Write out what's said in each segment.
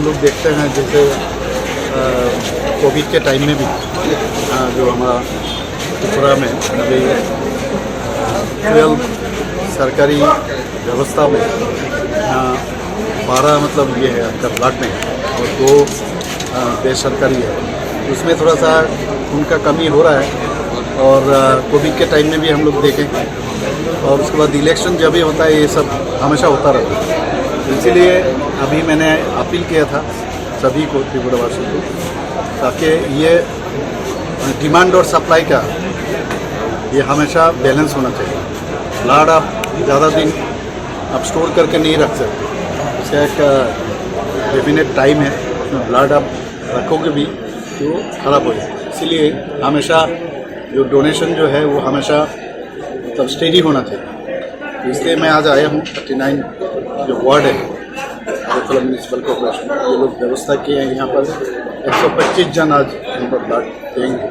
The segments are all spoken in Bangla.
हम लोग देखते हैं जैसे कोविड के टाइम में भी अ, जो हमारा त्रिपुरा में अभी ट्वेल्व सरकारी व्यवस्था में बारह मतलब ये है आपका ब्लड में और दो बेसरकारी है। उसमें थोड़ा सा उनका कमी हो रहा है और कोविड के टाइम में भी हम लोग देखें। और उसके बाद इलेक्शन जब भी होता है ये सब हमेशा होता रहता है। इसीलिए अभी मैंने अपील किया था सभी को त्रिपुरावासी को, ताकि ये डिमांड और सप्लाई का ये हमेशा बैलेंस होना चाहिए। ब्लड आप ज़्यादा दिन आप स्टोर करके नहीं रख सकते। उसका एक डेफिनेट टाइम है। ब्लड आप रखोगे भी तो ख़राब हो जाए इसीलिए हमेशा जो डोनेशन जो है वो हमेशा मतलब स्टेडी होना चाहिए। तो इसलिए मैं आज आया हूँ। थर्टी नाइन जो वार्ड है अगरतला म्यूनसिपल कॉर्पोरेशन ये लोग व्यवस्था किए हैं यहाँ पर। 125 जन आज यहाँ पर ब्लड देंगे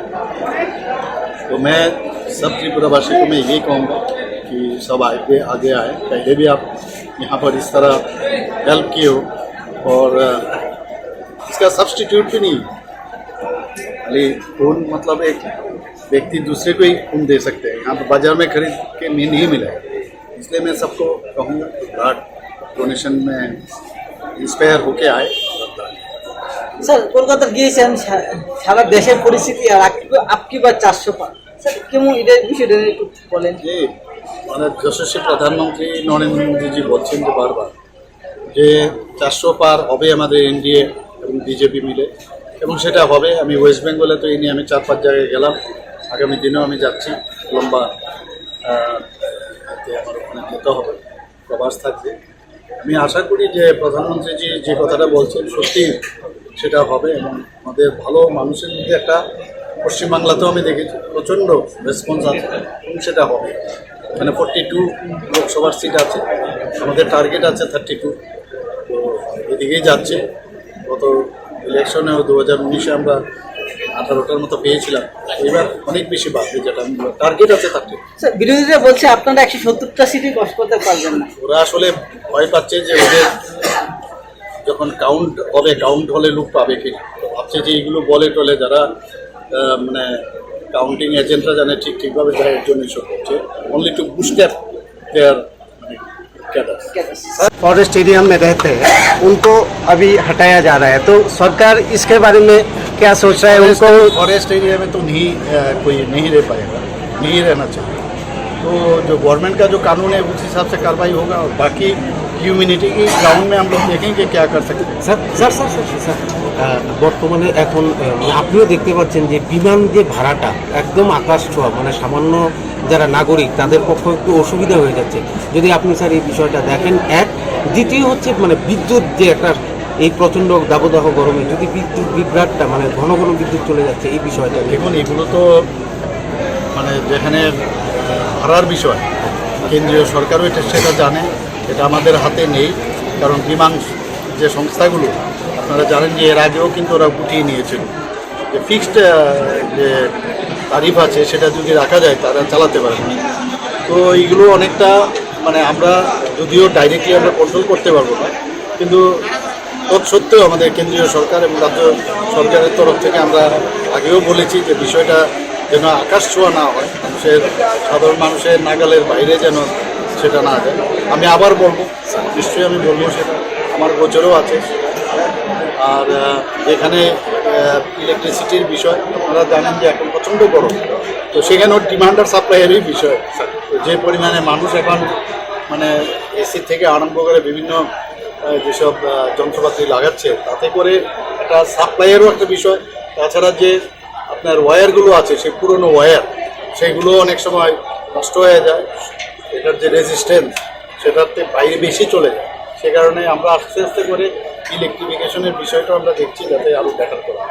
तो मैं सब त्रिपुरावासी को मैं ये कहूँगा कि सब आगे आगे आए। पहले भी आप यहाँ पर इस तरह हेल्प किए हो और इसका सब्सटीट्यूट भी नहीं खाली खून मतलब एक व्यक्ति दूसरे को ही खून दे सकते हैं। यहाँ पर बाज़ार में खरीद के नहीं मिलेगा इसलिए मैं सबको कहूँगा कि ब्लड डोनेशन में इंस्पायर होके आए স্যার কলকাতার গিয়েছেন সা- সারা দেশের পরিস্থিতি আর আপকি- আপকি বা চারশো পা স্যার কেমন এটা বিষয়টা নিয়ে একটু বলেন যে মানে যশস্বী প্রধানমন্ত্রী নরেন্দ্র মোদীজি বলছেন যে বারবার যে চারশো পার হবে আমাদের এনডিএ এবং বিজেপি মিলে এবং সেটা হবে আমি ওয়েস্ট বেঙ্গলে তো এই নিয়ে আমি চার পাঁচ জায়গায় গেলাম আগামী দিনেও আমি যাচ্ছি লম্বা আহ, আমার ওখানে যেতে হবে প্রবাস থাকবে। আমি আশা করি যে প্রধানমন্ত্রীজি যে কথাটা বলছেন সত্যি সেটা হবে এবং আমাদের ভালো মানুষের মধ্যে একটা পশ্চিমবাংলাতেও আমি দেখেছি প্রচণ্ড রেসপন্স আছে এবং সেটা হবে। মানে ফোরটি টু লোকসভার সিট আছে আমাদের টার্গেট আছে থার্টি টু তো এদিকেই যাচ্ছে। গত ইলেকশনেও দু হাজার উনিশে আমরা আঠারোটার মতো পেয়েছিলাম। এবার অনেক বেশি বাড়বে যেটা টার্গেট আছে স্যার বিরোধীরা বলছে আপনারা একশো সত্তরটা সিটই বস করতে পারবেন না। ওরা আসলে ভয় পাচ্ছে যে ওদের যখন কাউন্ট হবে কাউন্ট হলে লোক পাবে কি? ভাবছে যে এইগুলো বলে টলে যারা মানে কাউন্টিং এজেন্টরা জানে ঠিক ঠিকভাবে যারা এর জন্য এসব করছে। Only to boost their forest area में रहते हैं उनको अभी हटाया जा रहा है। तो सरकार इसके बारे में क्या सोच रहा है? उनको फॉरेस्ट एरिया में तो नहीं कोई नहीं रह पाएगा नहीं रहना चाहिए। तो जो गवर्नमेंट का जो कानून है उस हिसाब से कार्रवाई होगा और बाकी ह्यूमिनिटी की ग्राउंड में हम लोग देखेंगे क्या कर सकते हैं sir sir sir sir sir আহ, বর্তমানে এখন আহ, মানে আপনিও দেখতে পাচ্ছেন যে বিমান যে ভাড়াটা একদম আকাশ ছোঁয়া মানে সামান্য যারা নাগরিক তাদের পক্ষে একটু অসুবিধা হয়ে যাচ্ছে যদি আপনি স্যার এই বিষয়টা দেখেন এক দ্বিতীয় হচ্ছে মানে বিদ্যুৎ যে একটা এই প্রচণ্ড দাবদাহ গরমে যদি বিদ্যুৎ বিভ্রাটটা মানে ঘন ঘন বিদ্যুৎ চলে যাচ্ছে এই বিষয়টা নিয়ে দেখুন এগুলো তো মানে যেখানে ভাড়ার বিষয়। কেন্দ্রীয় সরকারও এটা সেটা জানে, এটা আমাদের হাতে নেই, কারণ বিমান যে সংস্থাগুলো, আপনারা জানেন যে এর আগেও কিন্তু ওরা গুটিয়ে নিয়েছিল। যে ফিক্সড যে তারিফ আছে, সেটা যদি রাখা যায়, তারা চালাতে পারে তো এইগুলো অনেকটা মানে আমরা যদিও ডাইরেক্টলি আমরা কন্ট্রোল করতে পারব না, কিন্তু তৎসত্ত্বেও আমাদের কেন্দ্রীয় সরকার এবং রাজ্য সরকারের তরফ থেকে আমরা আগেও বলেছি যে বিষয়টা যেন আকাশ ছোঁয়া না হয়, মানুষের, সাধারণ মানুষের নাগালের বাইরে যেন সেটা না যায়। আমি আবার বলব, নিশ্চয়ই আমি বলব সেটা, আমার গোচরেও আছে। আর এখানে ইলেকট্রিসিটির বিষয়, আপনারা জানেন যে এখন প্রচণ্ড গরম। তো সেখানেও ডিমান্ড আর সাপ্লাইয়েরই বিষয়। যে পরিমাণে মানুষ এখন মানে এসি থেকে আরম্ভ করে বিভিন্ন যেসব যন্ত্রপাতি লাগাচ্ছে, তাতে করে একটা সাপ্লাইয়েরও একটা বিষয়। তাছাড়া যে আপনার ওয়্যারগুলো আছে, সেই পুরনো ওয়্যার, সেগুলো অনেক সময় নষ্ট হয়ে যায় এটার যে রেজিস্ট্যান্স সেটাতে বাইরে বেশি চলে যায় সে কারণে আমরা আস্তে আস্তে করে ইলেকট্রিফিকেশনের বিষয়টা আমরা দেখছি যাতে আরও ব্যাটার করা।